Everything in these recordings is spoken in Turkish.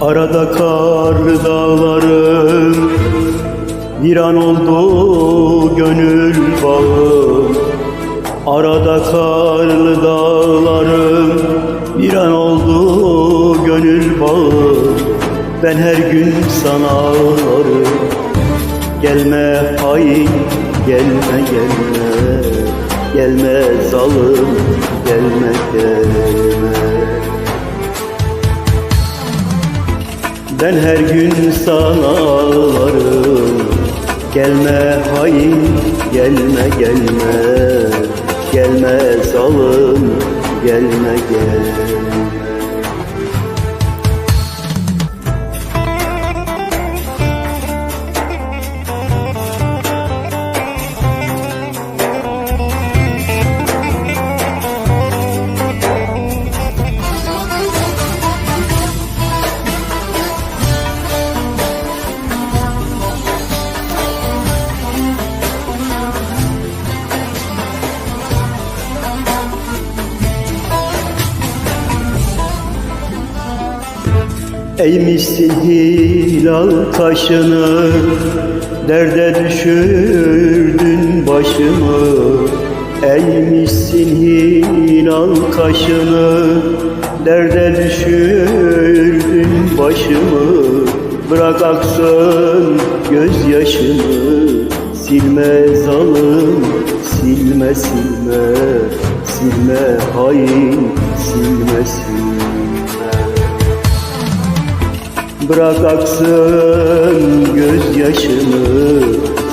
Arada kar dağlarım Bir an oldu gönül bağım Arada karlı dağlarım Bir an oldu gönül bağım Ben her gün sana ağlarım. Gelme hain gelme gelme. Gelme zalim gelme gelme Ben her gün sana ağlarım. Gelme hain gelme gelme. Gelme zalim gelme gelme Eğmişsin hilal taşını Derde düşürdün başımı Eğmişsin hilal kaşını Derde düşürdün başımı Bırak aksın gözyaşımı Silme zalim silme silme Silme hain silme silme Bırak aksın gözyaşımı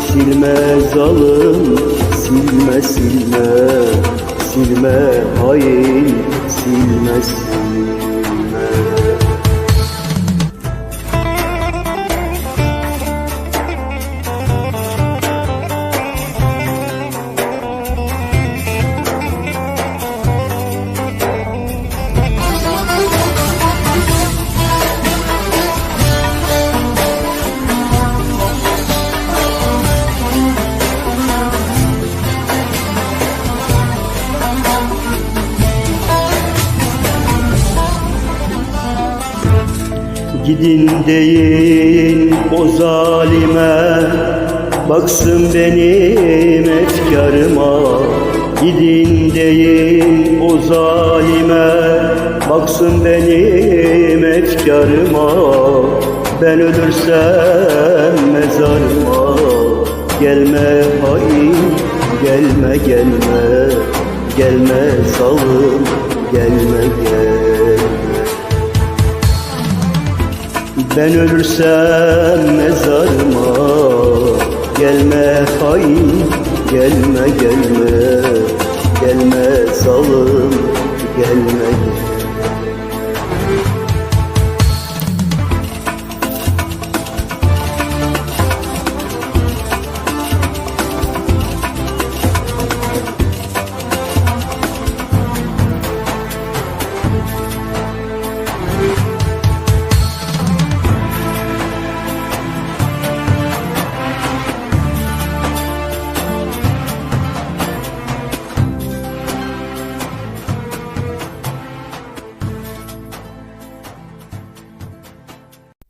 Silme zalim silme silme Silme hain silme silme Gidin deyin o zalime. Baksın benim efkarıma Gidin deyin o zalime. Baksın benim efkarıma Ben ölürsem mezarıma. Gelme hain gelme gelme. Gelme zalim gelme gelme Ben ölürsem mezarıma Gelme hain gelme gelme Gelme salın